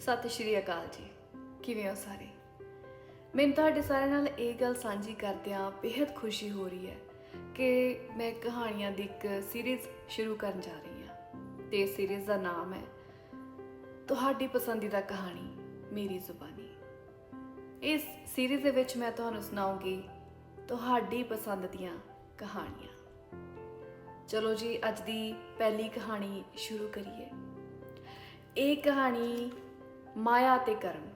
ਸਤਿ ਸ਼੍ਰੀ ਅਕਾਲ ਜੀ। ਕਿਵੇਂ ਹੋ ਸਾਰੇ? ਮੈਨੂੰ ਤੁਹਾਡੇ ਸਾਰਿਆਂ ਨਾਲ ਇਹ ਗੱਲ ਸਾਂਝੀ ਕਰਦਿਆਂ ਬੇहद ਖੁਸ਼ੀ ਹੋ ਰਹੀ ਹੈ ਕਿ ਮੈਂ ਕਹਾਣੀਆਂ ਦੀ ਇੱਕ ਸੀਰੀਜ਼ ਸ਼ੁਰੂ ਕਰਨ ਜਾ ਰਹੀ ਹਾਂ ਤੇ ਸੀਰੀਜ਼ ਦਾ ਨਾਮ ਹੈ ਤੁਹਾਡੀ ਪਸੰਦੀਦਾ ਕਹਾਣੀ, ਮੇਰੀ ਜ਼ੁਬਾਨੀ। ਇਸ ਸੀਰੀਜ਼ ਦੇ ਵਿੱਚ ਮੈਂ ਤੁਹਾਨੂੰ ਸੁਣਾਉਂਗੀ ਤੁਹਾਡੀ ਪਸੰਦ ਦੀਆਂ ਕਹਾਣੀਆਂ। ਚਲੋ ਜੀ, ਅੱਜ ਦੀ ਪਹਿਲੀ ਕਹਾਣੀ ਸ਼ੁਰੂ ਕਰੀਏ। ਇਹ ਕਹਾਣੀ ਮਾਇਆ ਤੇ ਕਰਮ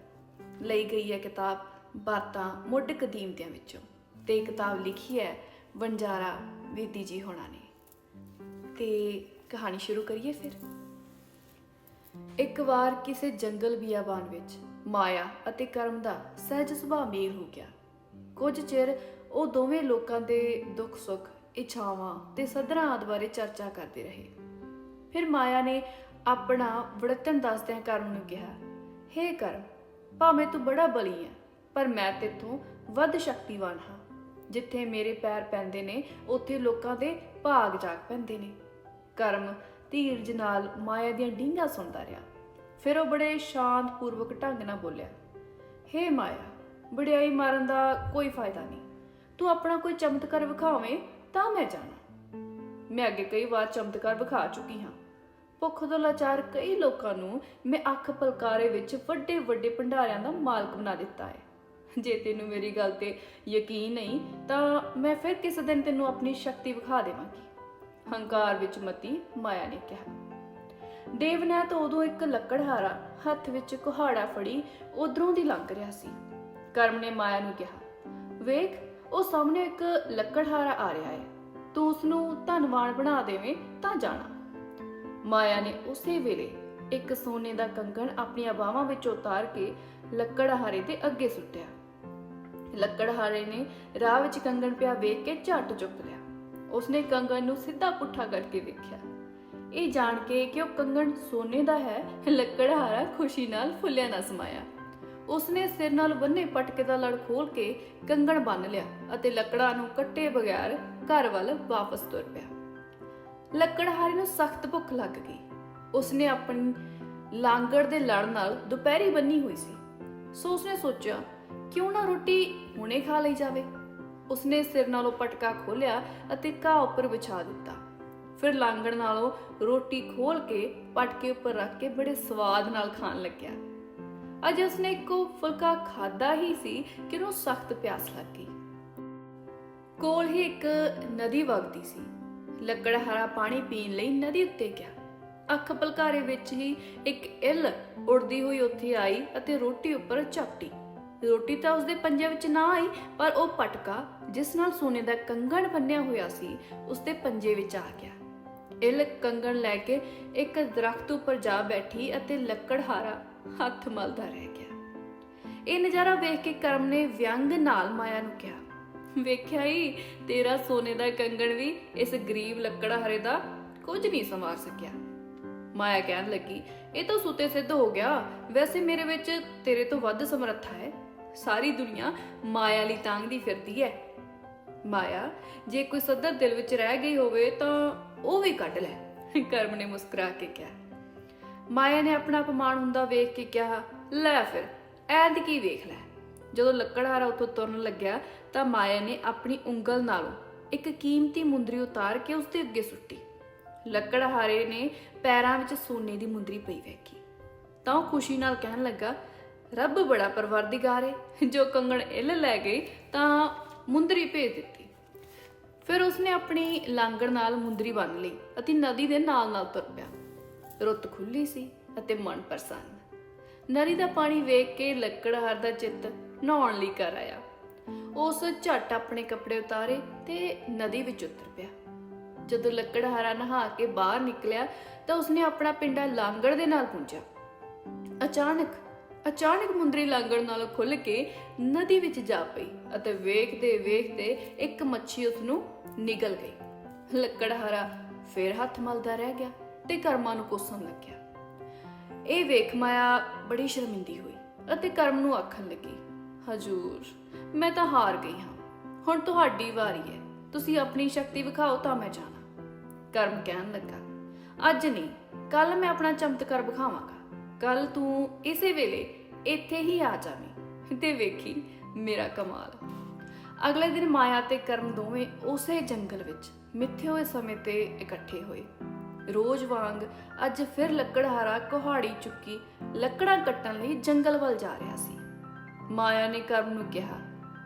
ਲਈ ਗਈ ਹੈ ਕਿਤਾਬ ਬਾਤਾਂ ਮੁੱਢ ਕਦੀਮਦਿਆਂ ਵਿੱਚੋਂ ਤੇ ਇਹ ਕਿਤਾਬ ਲਿਖੀ ਹੈ ਵਣਜਾਰਾ ਵੀਦੀ ਜੀ ਹੋਣਾ ਨੇ। ਤੇ ਕਹਾਣੀ ਸ਼ੁਰੂ ਕਰੀਏ ਫਿਰ? ਇੱਕ ਵਾਰ ਕਿਸੇ ਜੰਗਲ ਬਿਆਬਾਨ ਵਿੱਚ ਮਾਇਆ ਅਤੇ ਕਰਮ ਦਾ ਸਹਿਜ ਸੁਭਾਅ ਮੇਲ ਹੋ ਗਿਆ। ਕੁਝ ਚਿਰ ਉਹ ਦੋਵੇਂ ਲੋਕਾਂ ਦੇ ਦੁੱਖ ਸੁੱਖ, ਇੱਛਾਵਾਂ ਤੇ ਸਦਰਾਂ ਆਦਿ ਬਾਰੇ ਚਰਚਾ ਕਰਦੇ ਰਹੇ। ਫਿਰ ਮਾਇਆ ਨੇ ਆਪਣਾ ਵੜਤਨ ਦੱਸਦਿਆਂ ਕਰਮ ਨੂੰ ਕਿਹਾ ਹੇ ਕਰਮ, ਭਾਵੇਂ ਤੂੰ ਬੜਾ ਬਲੀ ਹੈ ਪਰ ਮੈਂ ਤੇਥੋਂ ਵੱਧ ਸ਼ਕਤੀਵਾਨ ਹਾਂ, ਜਿੱਥੇ ਮੇਰੇ ਪੈਰ ਪੈਂਦੇ ਨੇ, ਉੱਥੇ ਲੋਕਾਂ ਦੇ ਭਾਗ ਜਾਗ ਪੈਂਦੇ ਨੇ। ਕਰਮ ਧੀਰਜ ਨਾਲ ਮਾਇਆ ਦੀਆਂ ਡੀਂਗਾਂ ਸੁਣਦਾ ਰਿਹਾ। ਫਿਰ ਉਹ ਬੜੇ ਸ਼ਾਂਤ ਪੂਰਵਕ ਢੰਗ ਨਾਲ ਬੋਲਿਆ, ਹੇ ਮਾਇਆ, ਵਡਿਆਈ ਮਾਰਨ ਦਾ ਕੋਈ ਫਾਇਦਾ ਨਹੀਂ। ਤੂੰ ਆਪਣਾ ਕੋਈ ਚਮਤਕਾਰ ਵਿਖਾਵੇਂ ਤਾਂ ਮੈਂ ਜਾਣਾ। ਮੈਂ ਅੱਗੇ ਕਈ ਵਾਰ ਚਮਤਕਾਰ ਵਿਖਾ ਚੁੱਕੀ ਹਾਂ ਭੁੱਖ ਤੋਂ ਲਾਚਾਰ ਕਈ ਲੋਕਾਂ ਨੂੰ ਮੈਂ ਅੱਖ ਪਲਕਾਰੇ ਵਿੱਚ ਵੱਡੇ ਵੱਡੇ ਭੰਡਾਰਿਆਂ ਦਾ ਮਾਲਕ ਬਣਾ ਦਿੱਤਾ ਹੈ। ਜੇ ਤੈਨੂੰ ਮੇਰੀ ਗੱਲ ਤੇ ਯਕੀਨ ਨਹੀਂ, ਤਾਂ ਮੈਂ ਫਿਰ ਕਿਸੇ ਦਿਨ ਤੈਨੂੰ ਆਪਣੀ ਸ਼ਕਤੀ ਵਿਖਾ ਦੇਵਾਂਗੀ? ਹੰਕਾਰ ਵਿੱਚ ਮਤੀ ਮਾਇਆ ਨੇ ਕਿਹਾ। ਦੇਵ ਨੇ ਤਾਂ ਉਦੋਂ ਇੱਕ ਲੱਕੜਹਾਰਾ ਹੱਥ ਵਿੱਚ ਕੁਹਾੜਾ ਫੜੀ ਉਧਰੋਂ ਦੀ ਲੰਘ ਰਿਹਾ ਸੀ। ਕਰਮ ਨੇ ਮਾਇਆ ਨੂੰ ਕਿਹਾ, ਵੇਖ, ਉਹ ਸਾਹਮਣੇ ਇੱਕ ਲੱਕੜਹਾਰਾ ਆ ਰਿਹਾ ਹੈ। ਤੂੰ ਉਸ ਨੂੰ ਧਨਵਾਨ ਬਣਾ ਦੇਵੇਂ ਤਾਂ ਜਾਣਾ। ਮਾਇਆ ਨੇ ਉਸੇ ਵੇਲੇ ਇੱਕ ਸੋਨੇ ਦਾ ਕੰਗਣ ਆਪਣੀਆਂ ਬਾਹਾਂ ਵਿੱਚ ਉਤਾਰ ਕੇ ਲੱਕੜਹਾਰੇ ਦੇ ਅੱਗੇ ਸੁੱਟਿਆ। ਲੱਕੜਹਾਰੇ ਨੇ ਰਾਹ ਵਿੱਚ ਕੰਗਣ ਪਿਆ ਵੇਖ ਕੇ ਝੱਟ ਚੁੱਕ ਲਿਆ ਉਸਨੇ ਕੰਗਣ ਨੂੰ ਸਿੱਧਾ ਪੁੱਠਾ ਕਰਕੇ ਵੇਖਿਆ। ਇਹ ਜਾਣ ਕੇ ਕਿ ਉਹ ਕੰਗਣ ਸੋਨੇ ਦਾ ਹੈ ਲੱਕੜਹਾਰਾ ਖੁਸ਼ੀ ਨਾਲ ਫੁੱਲਿਆ ਨਾ ਸਮਾਇਆ। ਉਸਨੇ ਸਿਰ ਨਾਲ ਬੰਨੇ ਪਟਕੇ ਦਾ ਲੜ ਖੋਲ ਕੇ ਕੰਗਣ ਬੰਨ ਲਿਆ ਅਤੇ ਲੱਕੜਾਂ ਨੂੰ ਕੱਟੇ ਬਗੈਰ ਘਰ ਵੱਲ ਵਾਪਸ ਤੁਰ ਪਿਆ। ਲੱਕੜਹਾਰੇ ਨੂੰ ਸਖਤ ਭੁੱਖ ਲੱਗ ਗਈ। ਉਸਨੇ ਆਪਣੀ ਲਾਂਗੜ ਦੇ ਲੜ ਨਾਲ ਦੁਪਹਿਰੀ ਬੰਨੀ ਹੋਈ ਸੀ। ਸੋ ਉਸਨੇ ਸੋਚਿਆ, ਕਿਉਂ ਨਾ ਰੋਟੀ ਹੁਣੇ ਖਾ ਲਈ ਜਾਵੇ? ਉਸਨੇ ਸਿਰ ਨਾਲੋਂ ਪਟਕਾ ਖੋਲਿਆ ਅਤੇ ਘਾਹ ਉੱਪਰ ਵਿਛਾ ਦਿੱਤਾ। ਫਿਰ ਲਾਂਗੜ ਨਾਲੋਂ ਰੋਟੀ ਖੋਲ ਕੇ ਪਟਕੇ ਉੱਪਰ ਰੱਖ ਕੇ ਬੜੇ ਸਵਾਦ ਨਾਲ ਖਾਣ ਲੱਗਿਆ। ਅੱਜ ਉਸਨੇ ਇੱਕੋ ਫੁਲਕਾ ਖਾਦਾ ਹੀ ਸੀ ਕਿ ਉਹਨੂੰ ਸਖਤ ਪਿਆਸ ਲੱਗ ਗਈ। ਕੋਲ ਹੀ ਇੱਕ ਨਦੀ ਵਗਦੀ ਸੀ। ਲੱਕੜਹਾਰਾ ਪਾਣੀ ਪੀਣ ਲਈ ਨਦੀ ਉੱਤੇ ਗਿਆ। ਅੱਖ ਪਲਕਾਰੇ ਵਿੱਚ ਹੀ ਇੱਕ ਇਲ ਉੜਦੀ ਹੋਈ ਉੱਥੇ ਆਈ ਅਤੇ ਰੋਟੀ ਉੱਪਰ ਝਪਟੀ। ਰੋਟੀ ਤਾਂ ਉਸਦੇ ਪੰਜੇ ਵਿੱਚ ਨਾ ਆਈ, ਪਰ ਉਹ ਪਟਕਾ, ਜਿਸ ਨਾਲ ਸੋਨੇ ਦਾ ਕੰਗਣ ਬੰਨਿਆ ਹੋਇਆ ਸੀ, ਉਸਦੇ ਪੰਜੇ ਵਿੱਚ ਆ ਗਿਆ। ਇਲ ਕੰਗਣ ਲੈ ਕੇ ਇੱਕ ਦਰਖਤ ਉੱਪਰ ਜਾ ਬੈਠੀ ਅਤੇ ਲੱਕੜਹਾਰਾ ਹੱਥ ਮਲਦਾ ਰਹਿ ਗਿਆ। ਇਹ ਨਜ਼ਾਰਾ ਵੇਖ ਕੇ ਕਰਮ ਨੇ ਵਿਅੰਗ ਨਾਲ ਮਾਇਆ ਨੂੰ ਕਿਹਾ ਵੇਖਿਆ ਹੀ ਤੇਰਾ ਸੋਨੇ ਦਾ ਕੰਗਣ ਵੀ ਇਸ ਗਰੀਬ ਲੱਕੜਾ ਹਰੇ ਦਾ ਕੁਝ ਨਹੀਂ ਸੰਵਾਰ ਸਕਿਆ। ਮਾਇਆ ਕਹਿਣ ਲੱਗੀ, ਇਹ ਤਾਂ ਸੁਤੇ ਸਿੱਧ ਹੋ ਗਿਆ, ਵੈਸੇ ਮੇਰੇ ਵਿੱਚ ਤੇਰੇ ਤੋਂ ਵੱਧ ਸਮਰੱਥਾ ਹੈ। ਸਾਰੀ ਦੁਨੀਆ ਮਾਇਆ ਲਈ ਤਾਂਗਦੀ ਫਿਰਦੀ ਹੈ। ਮਾਇਆ, ਜੇ ਕੋਈ ਸੱਦਰ ਦਿਲ ਵਿੱਚ ਰਹਿ ਗਈ ਹੋਵੇ ਤਾਂ ਉਹ ਵੀ ਕੱਢ ਲੈ, ਕਰਮ ਨੇ ਮੁਸਕਰਾ ਕੇ ਕਿਹਾ। ਮਾਇਆ ਨੇ ਆਪਣਾ ਅਪਮਾਨ ਹੁੰਦਾ ਵੇਖ ਕੇ ਕਿਹਾ, ਲੈ ਫਿਰ, ਐਦ ਕੀ ਵੇਖ ਲੈ। ਜਦੋਂ ਲੱਕੜਹਾਰਾ ਉੱਥੋਂ ਤੁਰਨ ਲੱਗਿਆ ਤਾਂ ਮਾਇਆ ਨੇ ਆਪਣੀ ਉਂਗਲ ਨਾਲੋਂ ਇੱਕ ਕੀਮਤੀ ਮੁੰਦਰੀ ਉਤਾਰ ਕੇ ਉਸਦੇ ਅੱਗੇ ਸੁੱਟੀ। ਲੱਕੜਹਾਰੇ ਨੇ ਪੈਰਾਂ ਵਿੱਚ ਸੋਨੇ ਦੀ ਮੁੰਦਰੀ ਪਈ ਵੇਖੀ। ਤਾਂ ਉਹ ਖੁਸ਼ੀ ਨਾਲ ਕਹਿਣ ਲੱਗਾ, ਰੱਬ ਬੜਾ ਪਰਵਰਦੀਗਾਰ ਹੈ ਜੋ ਕੰਗਣ ਇਲ ਲੈ ਗਈ ਤਾਂ ਮੁੰਦਰੀ ਭੇਜ ਦਿੱਤੀ। ਫਿਰ ਉਸਨੇ ਆਪਣੀ ਲਾਂਗੜ ਨਾਲ ਮੁੰਦਰੀ ਬੰਨ ਲਈ ਅਤੇ ਨਦੀ ਦੇ ਨਾਲ ਨਾਲ ਤੁਰ ਪਿਆ। ਰੁੱਤ ਖੁੱਲੀ ਸੀ ਅਤੇ ਮਨ ਪ੍ਰਸੰਨ। ਨਦੀ ਦਾ ਪਾਣੀ ਵੇਖ ਕੇ ਲੱਕੜਹਾਰ ਦਾ ਚਿੱਤ ਨਹਾਉਣ ਲਈ ਕਰ ਆਇਆ। ਉਸ ਝੱਟ ਆਪਣੇ ਕੱਪੜੇ ਉਤਾਰੇ ਤੇ ਨਦੀ ਵਿੱਚ ਉਤਰ ਪਿਆ। ਜਦੋਂ ਲੱਕੜਹਾਰਾ ਨਹਾ ਕੇ ਬਾਹਰ ਨਿਕਲਿਆ ਤਾਂ ਉਸਨੇ ਆਪਣਾ ਪਿੰਡਾ ਲਾਂਗੜ ਦੇ ਨਾਲ ਪੁੰਝਿਆ ਅਚਾਨਕ ਅਚਾਨਕ ਮੁੰਦਰੀ ਲਾਂਗੜ ਨਾਲ ਖੁੱਲ ਕੇ ਨਦੀ ਵਿੱਚ ਜਾ ਪਈ ਅਤੇ ਵੇਖਦੇ ਵੇਖਦੇ ਇੱਕ ਮੱਛੀ ਉਸ ਨੂੰ ਨਿਗਲ ਗਈ। ਲੱਕੜਹਾਰਾ ਫੇਰ ਹੱਥ ਮਲਦਾ ਰਹਿ ਗਿਆ ਤੇ ਕਰਮਾਂ ਨੂੰ ਕੋਸਣ ਲੱਗਿਆ। ਇਹ ਵੇਖ ਮਾਇਆ ਬੜੀ ਸ਼ਰਮਿੰਦੀ ਹੋਈ ਅਤੇ ਕਰਮ ਨੂੰ ਆਖਣ ਲੱਗੀ ਹਜੂਰ, ਮੈਂ ਤਾਂ ਹਾਰ ਗਈ ਹਾਂ। ਹੁਣ ਤੁਹਾਡੀ ਵਾਰੀ ਹੈ। ਤੁਸੀਂ ਆਪਣੀ ਸ਼ਕਤੀ ਵਿਖਾਓ ਤਾਂ ਮੈਂ ਜਾਣਾ। ਕਰਮ ਕਹਿਣ ਲੱਗਾ, ਅੱਜ ਨਹੀਂ, ਕੱਲ ਮੈਂ ਆਪਣਾ ਚਮਤਕਾਰ ਵਿਖਾਵਾਂਗਾ। ਕੱਲ ਤੂੰ ਇਸੇ ਵੇਲੇ ਇੱਥੇ ਹੀ ਆ ਜਾਵੀਂ ਤੇ ਵੇਖੀ ਮੇਰਾ ਕਮਾਲ। ਅਗਲੇ ਦਿਨ ਮਾਇਆ ਤੇ ਕਰਮ ਦੋਵੇਂ ਉਸੇ ਜੰਗਲ ਵਿੱਚ ਮਿੱਥੇ ਹੋਏ ਸਮੇਂ ਤੇ ਇਕੱਠੇ ਹੋਏ। ਰੋਜ਼ ਵਾਂਗ ਅੱਜ ਫਿਰ ਲੱਕੜਹਾਰਾ ਕੁਹਾੜੀ ਚੁੱਕੀ ਲੱਕੜਾਂ ਕੱਟਣ ਲਈ ਜੰਗਲ ਵੱਲ ਜਾ ਰਿਹਾ ਸੀ। ਮਾਇਆ ਨੇ ਕਰਮ ਨੂੰ ਕਿਹਾ।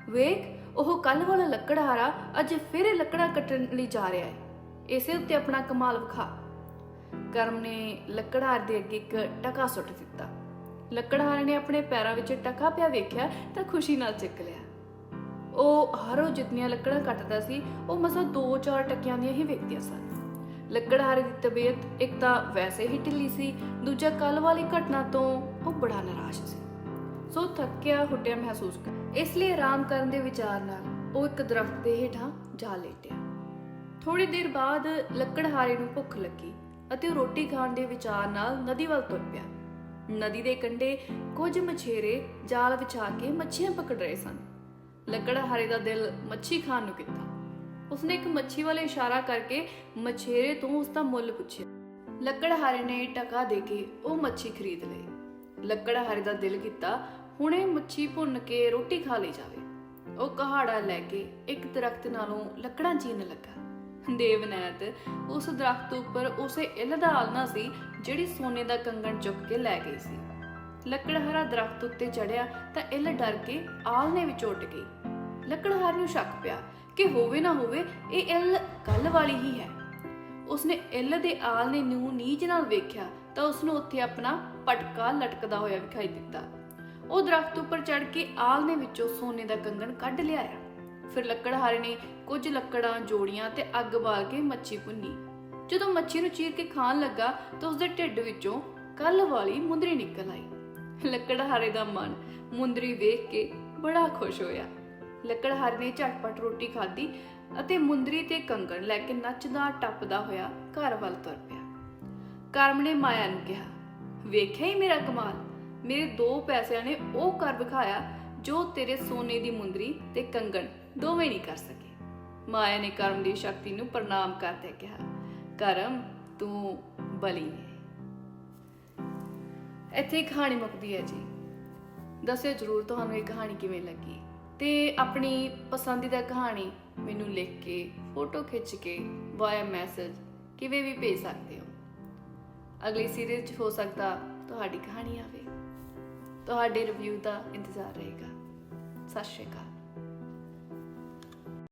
ਵੇਖ, ਉਹ ਕੱਲ ਵਾਲਾ ਲੱਕੜਹਾਰਾ ਅੱਜ ਫਿਰ ਇਹ ਲੱਕੜਾਂ ਕੱਟਣ ਲਈ ਜਾ ਰਿਹਾ ਹੈ। ਇਸੇ ਉੱਤੇ ਆਪਣਾ ਕਮਾਲ ਵਿਖਾ। ਕਰਮ ਨੇ ਲੱਕੜਹਾਰ ਦੇ ਅੱਗੇ ਇੱਕ ਟਕਾ ਸੁੱਟ ਦਿੱਤਾ। ਲੱਕੜਹਾਰ ਨੇ ਆਪਣੇ ਪੈਰਾਂ ਵਿੱਚ ਟਕਾ ਪਿਆ ਵੇਖਿਆ ਤਾਂ ਖੁਸ਼ੀ ਨਾਲ ਚੱਕ ਲਿਆ। ਉਹ ਹਰ ਰੋਜ਼ ਜਿਤਨੀਆਂ ਲੱਕੜਾਂ ਕੱਟਦਾ ਸੀ, ਉਹ ਮਸਾ 2-4 ਟਕਿਆਂ ਦੀਆਂ ਹੀ ਵੇਖਦੀਆਂ ਸਨ। ਲੱਕੜਹਾਰੇ ਦੀ ਤਬੀਅਤ ਇੱਕ ਤਾਂ ਵੈਸੇ ਹੀ ਢਿੱਲੀ ਸੀ, ਦੂਜਾ ਕੱਲ ਵਾਲੀ ਘਟਨਾ ਤੋਂ ਉਹ ਬੜਾ ਨਿਰਾਸ਼ ਸੀ। ਸੋ ਥੱਕਿਆ ਹੁੱਟਿਆ ਮਹਿਸੂਸ ਕਰ। ਇਸ ਲਈ ਆਰਾਮ ਕਰਨ ਦੇ ਵਿਚਾਰ ਨਾਲ ਉਹ ਇੱਕ ਦਰਖਤ ਦੇ ਹੇਠਾਂ ਜਾ ਲੇਟਿਆ। ਥੋੜੀ ਦੇਰ ਬਾਅਦ ਲੱਕੜਹਾਰੇ ਨੂੰ ਭੁੱਖ ਲੱਗੀ ਅਤੇ ਉਹ ਰੋਟੀ ਖਾਣ ਦੇ ਵਿਚਾਰ ਨਾਲ ਨਦੀ ਵੱਲ ਤੁਰ ਪਿਆ। ਨਦੀ ਦੇ ਕੰਢੇ ਕੁਝ ਮਛੇਰੇ ਜਾਲ ਵਿਛਾ ਕੇ ਮੱਛੀਆਂ ਪਕੜ ਰਹੇ ਸਨ। ਲੱਕੜਹਾਰੇ ਦਾ ਦਿਲ ਮੱਛੀ ਖਾਣ ਨੂੰ ਕੀਤਾ। ਉਸਨੇ ਇੱਕ ਮੱਛੀ ਵੱਲ ਇਸ਼ਾਰਾ ਕਰਕੇ ਮਛੇਰੇ ਤੋਂ ਉਸ ਦਾ ਮੁੱਲ ਪੁੱਛਿਆ। ਲੱਕੜਹਾਰੇ ਨੇ ਟਕਾ ਦੇ ਕੇ ਉਹ ਮੱਛੀ ਖਰੀਦ ਲਈ। ਲੱਕੜਹਾਰੇ ਦਾ ਦਿਲ ਕੀਤਾ ਹੁਣੇ ਮੱਛੀ ਭੁੰਨ ਕੇ ਰੋਟੀ ਖਾ ਲਈ ਜਾਵੇ। ਉਹ ਕਹਾੜਾ ਲੈ ਕੇ ਇੱਕ ਦਰਖਤ ਨਾਲੋਂ ਲੱਕੜਾਂ ਚੀਨ ਲੱਗਾ। ਦੇਵਨੈਤ ਉਸ ਦਰਖਤ ਉੱਪਰ ਉਸੇ ਇੱਲ ਦਾ ਆਲਣਾ ਸੀ ਜਿਹੜੀ ਸੋਨੇ ਦਾ ਕੰਗਣ ਚੁੱਕ ਕੇ ਲੈ ਗਈ ਸੀ। ਲੱਕੜਹਾਰਾ ਦਰਖਤ ਉੱਤੇ ਚੜਿਆ ਤਾਂ ਇੱਲ ਡਰ ਕੇ ਆਲਣੇ ਵਿੱਚ ਉੱਡ ਗਈ। ਲੱਕੜਹਾਰ ਨੂੰ ਸ਼ੱਕ ਪਿਆ ਕਿ ਹੋਵੇ ਨਾ ਹੋਵੇ ਇਹ ਇੱਲ ਕੱਲ ਵਾਲੀ ਹੀ ਹੈ। ਉਸਨੇ ਇੱਲ ਦੇ ਆਲਣੇ ਨੂੰ ਨੀਝ ਨਾਲ ਵੇਖਿਆ ਤਾਂ ਉਸਨੂੰ ਉੱਥੇ ਆਪਣਾ ਪਟਕਾ ਲਟਕਦਾ ਹੋਇਆ ਵਿਖਾਈ ਦਿੱਤਾ। ਉਹ ਦਰਖਤ ਉੱਪਰ ਚੜ ਕੇ ਆਲਣੇ ਵਿੱਚੋਂ ਸੋਨੇ ਦਾ ਕੰਗਣ ਕੱਢ ਲਿਆਇਆ ਫਿਰ ਲੱਕੜਹਾਰੇ ਨੇ ਕੁਝ ਲੱਕੜਾਂ, ਜੋੜੀਆਂ ਤੇ ਅੱਗ ਬਾਲ ਕੇ ਮੱਛੀ ਭੁੰਨੀ। ਜਦੋਂ ਮੱਛੀ ਨੂੰ ਚੀਰ ਕੇ ਖਾਣ ਲੱਗਾ ਤਾਂ ਉਸਦੇ ਢਿੱਡ ਵਿੱਚੋਂ ਕੱਲ ਵਾਲੀ ਮੁੰਦਰੀ ਨਿਕਲ ਆਈ। ਲੱਕੜਹਾਰੇ ਦਾ ਮਨ ਮੁੰਦਰੀ ਵੇਖ ਕੇ ਬੜਾ ਖੁਸ਼ ਹੋਇਆ। ਲੱਕੜਹਾਰੇ ਨੇ ਝਟਪਟ ਰੋਟੀ ਖਾਧੀ ਅਤੇ ਮੁੰਦਰੀ ਤੇ ਕੰਗਣ ਲੈ ਕੇ ਨੱਚਦਾ ਟੱਪਦਾ ਹੋਇਆ ਘਰ ਵੱਲ ਤੁਰ ਪਿਆ। ਕਰਮ ਨੇ ਮਾਇਆ ਨੂੰ ਕਿਹਾ, ਵੇਖਿਆ ਹੀ ਮੇਰਾ ਕਮਾਲ? ਮੇਰੇ ਦੋ ਪੈਸਿਆਂ ਨੇ ਉਹ ਕਰ ਵਿਖਾਇਆ ਜੋ ਤੇਰੇ ਸੋਨੇ ਦੀ ਮੁੰਦਰੀ ਤੇ ਕੰਗਣ ਦੋਵੇਂ ਨਹੀਂ ਕਰ ਸਕੇ। ਮਾਇਆ ਨੇ ਕਰਮ ਦੀ ਸ਼ਕਤੀ ਨੂੰ ਪ੍ਰਣਾਮ ਕਰਦੇ ਕਿਹਾ, ਕਰਮ, ਤੂੰ ਬਲੀ ਹੈ। ਇੱਥੇ ਕਹਾਣੀ ਮੁੱਕਦੀ ਹੈ ਜੀ। ਦੱਸਿਓ ਜਰੂਰ ਤੁਹਾਨੂੰ ਇਹ ਕਹਾਣੀ ਕਿਵੇਂ ਲੱਗੀ ਤੇ ਆਪਣੀ ਪਸੰਦੀਦਾ ਕਹਾਣੀ ਮੈਨੂੰ ਲਿਖ ਕੇ, ਫੋਟੋ ਖਿੱਚ ਕੇ ਵਾਇਆ ਮੈਸੇਜ ਕਿਵੇਂ ਵੀ ਭੇਜ ਸਕਦੇ ਹੋ। ਅਗਲੀ ਸੀਰੀਜ਼ ਹੋ ਸਕਦਾ ਤੁਹਾਡੀ ਕਹਾਣੀ ਆਵੇ। ਤੁਹਾਡੇ ਰਿਵਿਊ ਦਾ ਇੰਤਜ਼ਾਰ ਰਹੇਗਾ। ਸਤਿ ਸ਼੍ਰੀ ਅਕਾਲ।